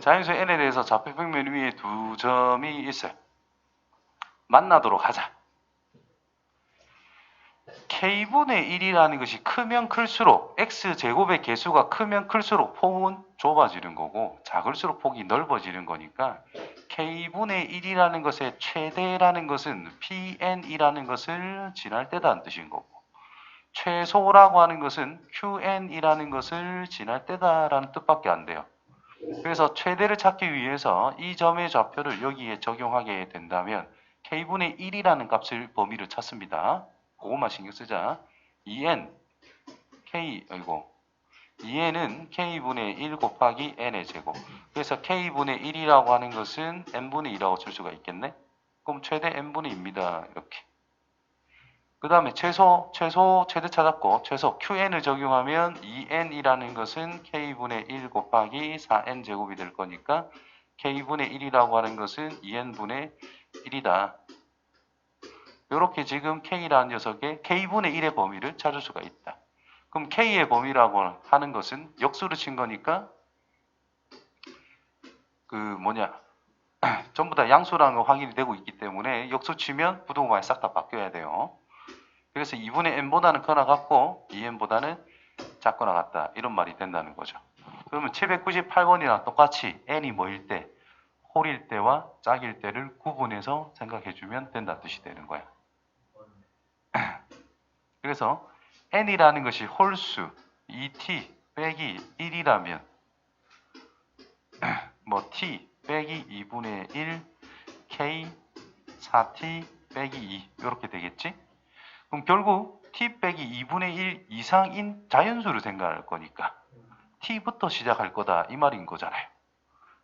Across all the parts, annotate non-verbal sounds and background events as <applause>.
자연수 n에 대해서 좌표평면 위에 두 점이 있어요. 만나도록 하자. k분의 1이라는 것이 크면 클수록 x제곱의 개수가 크면 클수록 폭은 좁아지는 거고 작을수록 폭이 넓어지는 거니까 k분의 1이라는 것의 최대라는 것은 pn이라는 것을 지날 때다는 뜻인 거고 최소라고 하는 것은 qn이라는 것을 지날 때다라는 뜻밖에 안 돼요. 그래서 최대를 찾기 위해서 이 점의 좌표를 여기에 적용하게 된다면 k분의 1이라는 값을 범위를 찾습니다. 그것만 신경 쓰자. 2n k 아이고 2n은 k분의 1 곱하기 n의 제곱. 그래서 k분의 1이라고 하는 것은 n분의 2라고 줄 수가 있겠네. 그럼 최대 n분의 2입니다. 이렇게. 그 다음에 최소, 최소, 최대 찾았고 최소 qn을 적용하면 2n이라는 것은 k분의 1 곱하기 4n 제곱이 될 거니까 k분의 1이라고 하는 것은 2n분의 1이다. 이렇게 지금 k라는 녀석의 k분의 1의 범위를 찾을 수가 있다. 그럼 k의 범위라고 하는 것은 역수를 친 거니까 그 뭐냐 <clears throat> 전부 다 양수라는 거 확인이 되고 있기 때문에 역수 치면 부동반이 싹 다 바뀌어야 돼요. 그래서 2분의 n보다는 커나 같고 2n보다는 작거나 같다 이런 말이 된다는 거죠. 그러면 798번이랑 똑같이 n이 뭐일 때 홀일 때와 짝일 때를 구분해서 생각해 주면 된다는 뜻이 되는 거야. <clears throat> 그래서 n이라는 것이 홀수 2t 빼기 1이라면 <clears throat> 뭐 t 빼기 2분의 1 k 4t 빼기 2 이렇게 되겠지? 그럼 결국 t 빼기 2분의 1 이상인 자연수를 생각할 거니까 t부터 시작할 거다 이 말인 거잖아요.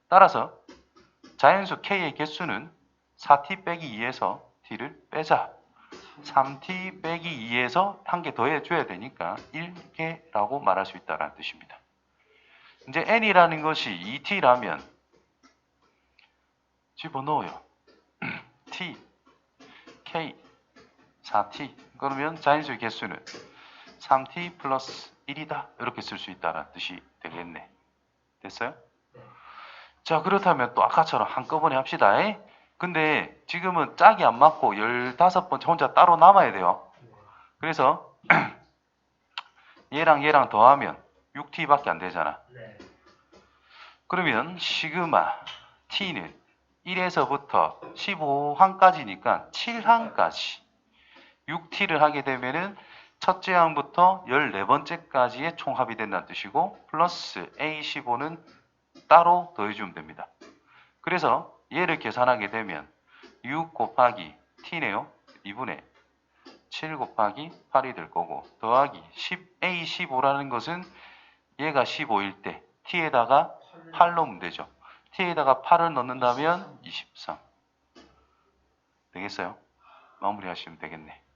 따라서 자연수 k의 개수는 4t 빼기 2에서 t를 빼자. 3t 빼기 2에서 한 개 더해줘야 되니까 1개라고 말할 수 있다는 뜻입니다. 이제 n이라는 것이 2t라면 집어넣어요. <clears throat> t, k, 4t 그러면 자연수의 개수는 3t 플러스 1이다 이렇게 쓸 수 있다는 뜻이 되겠네. 됐어요? 자 그렇다면 또 아까처럼 한꺼번에 합시다. 근데 지금은 짝이 안 맞고 15번째 혼자 따로 남아야 돼요. 그래서 <clears throat> 얘랑 얘랑 더하면 6t밖에 안 되잖아. 네. 그러면 시그마 t는 1에서부터 15항까지니까 7항까지 6t를 하게 되면은 첫째 항부터 14번째까지의 총합이 된다는 뜻이고 플러스 A15는 따로 더해주면 됩니다. 그래서 얘를 계산하게 되면 6 곱하기 t네요. 2분의 7 곱하기 8이 될 거고 더하기 10A15라는 것은 얘가 15일 때 t에다가 8 넣으면 되죠. t에다가 8을 넣는다면 23 되겠어요? 마무리하시면 되겠네.